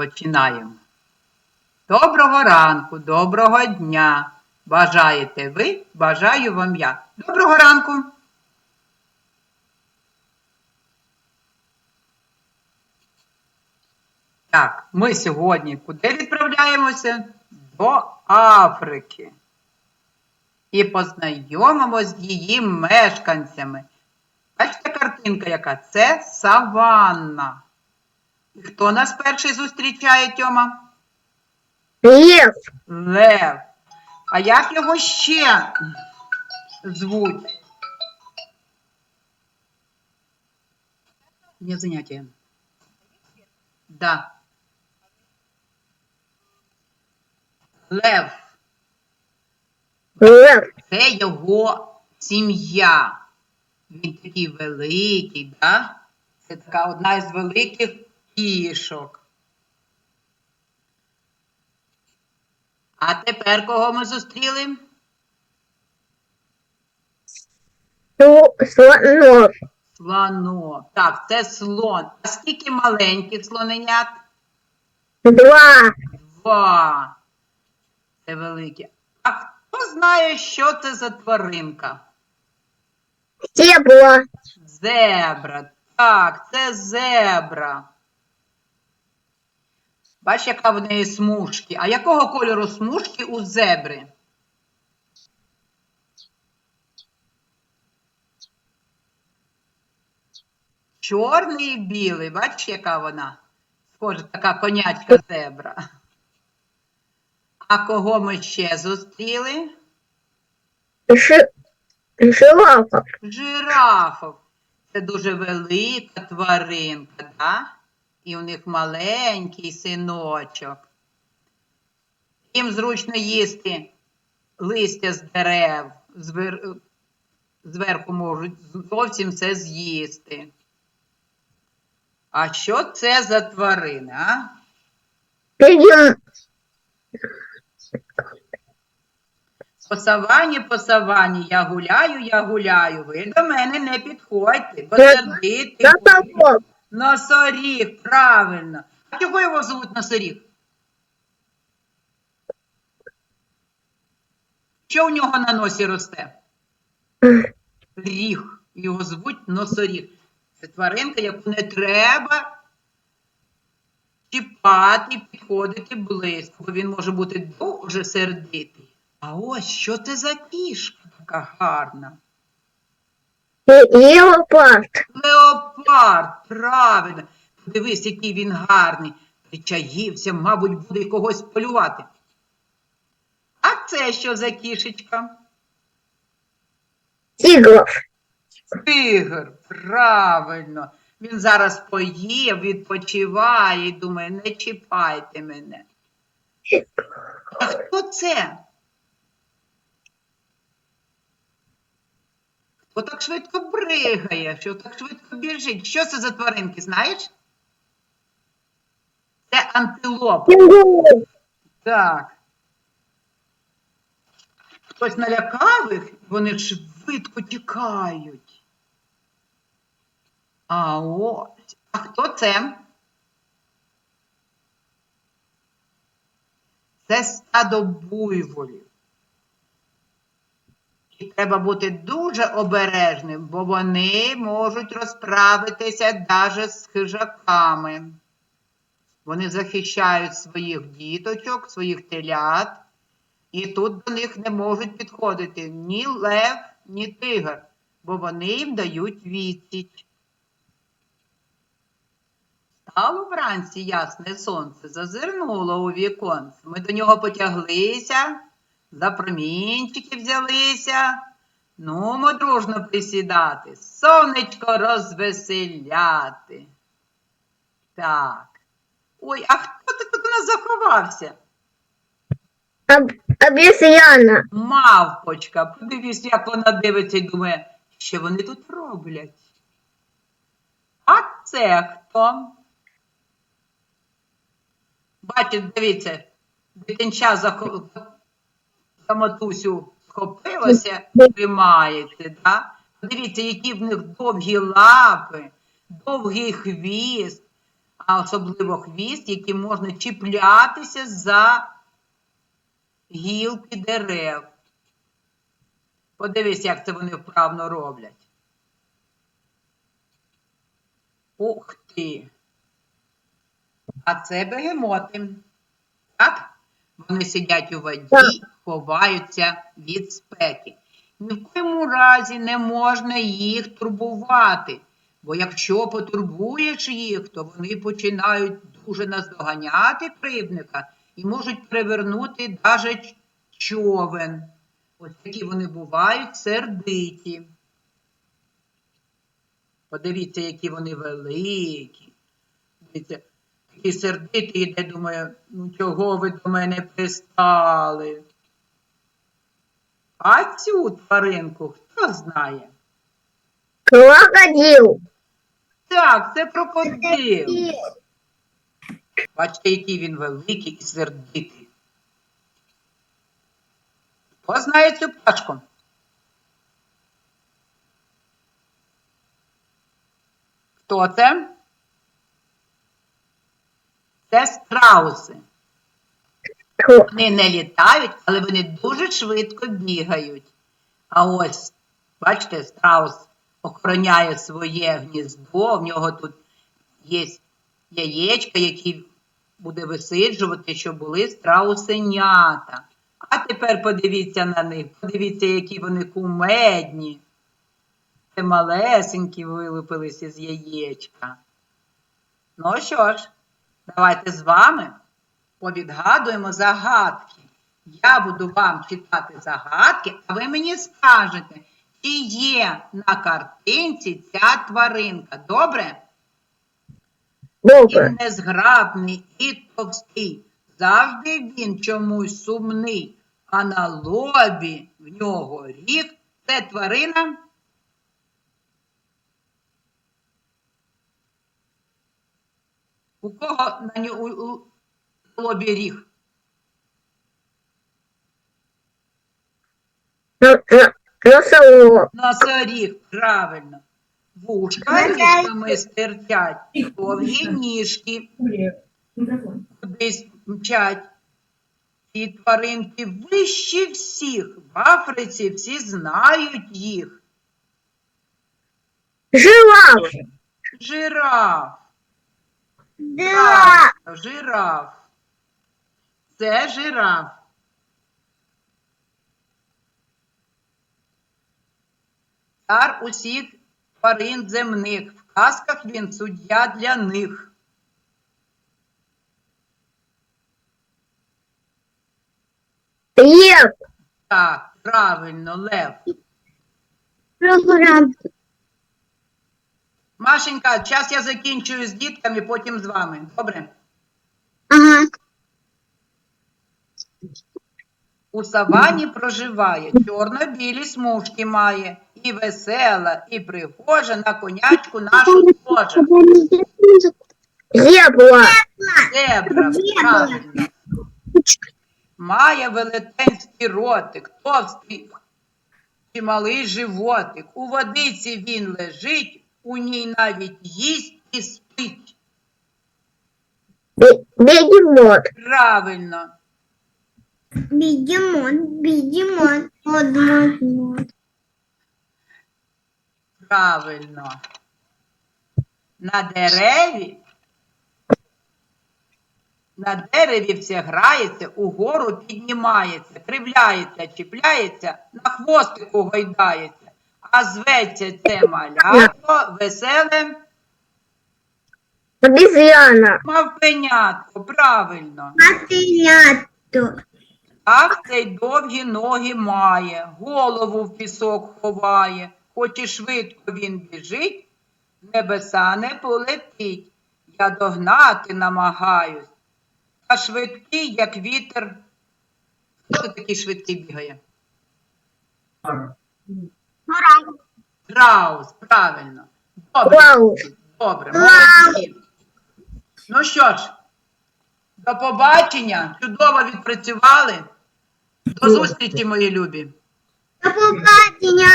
Починаємо. Доброго ранку, доброго дня. Бажаєте ви, бажаю вам я. Доброго ранку. Так, ми сьогодні куди відправляємося? До Африки. І познайомимося з її мешканцями. Бачите картинка яка? Це саванна. І хто нас перший зустрічає, Тьома? Лев, Лев. А як його ще звуть? Не заняття. Да. Лев. лев, Це його сім'я. Він такий великий, да? Це така одна із великих кішок. А тепер кого ми зустріли? су- слонов, Так, це слон. А скільки маленьких слоненят? два, Два. Це великі. А хто знає, що це за тваринка? стебло, Зебра. Так, це зебра. Бач, яка в неї смужки. А якого кольору смужки у зебри? Чорний і білий. Бачиш, яка вона? Схоже, така конячка зебра. А кого ми ще зустріли? жи- жирафа, Жирафов. Це дуже велика тваринка, да? І у них маленький синочок. Їм зручно їсти листя з дерев, звер... зверху можуть зовсім все з'їсти. А що це за тварина? А? По савані, по савані, я гуляю, я гуляю. Ви до мене не підходьте, бо Я- Носоріг, правильно. А чого його звуть носоріг? Що у нього на носі росте? Ріг. Його звуть носоріг. Це тваринка, яку не треба чіпати, підходити близько, бо він може бути дуже сердитий. А ось що це за кішка така гарна? И леопард, Леопард, правильно. Подивись, який він гарний. Причаївся, мабуть, буде когось полювати. А це що за кішечка? тигров, Тигр, правильно. Він зараз поїв, відпочиває і думає, не чіпайте мене. А хто це? Хто так швидко бригає, що так швидко біжить? Що це за тваринки, знаєш? Це антилопа. Так. Хтось налякав їх, вони швидко тікають. А ось. А хто це? Це стадо буйволів. І треба бути дуже обережним, бо вони можуть розправитися навіть з хижаками. Вони захищають своїх діточок, своїх телят, і тут до них не можуть підходити ні лев, ні тигр, бо вони їм дають відсіч. Стало вранці ясне сонце, зазирнуло у віконце. Ми до нього потяглися, за промінчики взялися. Ну, дружно присідати, сонечко розвеселяти. Так. Ой, а хто ти тут у нас заховався? об, обезьяна, Мавпочка. Подивись, як вона дивиться і думає, що вони тут роблять. А це хто? Бачите, дивіться, дитинча за, ко- за матусю схопилося, тримається, да? Подивіться, які в них довгі лапи, довгий хвіст. а особливо хвіст, яким можна чіплятися за гілки дерев. Подивись, як це вони вправно роблять. Ух ти! А це бегемоти. Вони сидять у воді, ховаються від спеки. Ні в коєму разі не можна їх турбувати, бо якщо потурбуєш їх, то вони починають дуже наздоганяти кривдника і можуть перевернути навіть човен. Ось такі вони бувають сердиті. Подивіться, які вони великі. Дивіться, такий сердитий іде, думає, ну чого ви до мене пристали? А цю тваринку хто знає? Крокодил. Так, це крокодил. Бачите, який він великий і сердитий. Хто знає цю пташку? Хто це? Це страуси. Вони не літають, але вони дуже швидко бігають. А ось, бачите, страус охороняє своє гніздо, в нього тут є яєчка, які буде висиджувати, щоб були страусенята. А тепер подивіться на них, подивіться, які вони кумедні. Це малесенькі вилупились із яєчка. Ну що ж, давайте з вами повідгадуємо загадки. Я буду вам читати загадки, а ви мені скажете, чи є на картинці ця тваринка. Добре? Добре. Він незграбний і товстий. Завжди він чомусь сумний, а на лобі в нього ріг. Це тварина. У кого на ньо- у, у лобі ріг? Но- но- Носорог. Носоріг, правильно. Вушка річками стирчать, довгі ніжки кудись мчать. Ці тваринки вищі всіх. В Африці всі знають їх. Жираф. Жираф. Правильно, Жираф. Це жираф. Цар усіх тварин земних. В казках він суддя для них. Лев. Так, правильно, лев. Программ. Машенька, час я закінчую з дітками, потім з вами. Добре? Ага. У савані проживає, чорно-білі смужки має, і весела, і прихожа на конячку нашу схожа. Зебра. Зебра, правильно. Має велетенський ротик, товстий чи малий животик. У водиці він лежить, у ній навіть їсть і спить. Бе- Бегемот. Правильно. Бегемот. Бегемот. Бегемот. Правильно. На дереві. На дереві все грається, угору піднімається, кривляється, чіпляється, на хвостику гойдається. А зветься це малятко веселе Обезьяна. мавпенятко. Правильно. Котенятко. Так цей довгі ноги має, голову в пісок ховає, хоч і швидко він біжить, в небеса не полетить. Я догнати намагаюсь. Та швидкий, як вітер. Хто такий швидкий бігає? Страус, правильно. Добре, добре, молодці. Ну що ж, до побачення. Чудово відпрацювали. До зустрічі, мої любі. До побачення.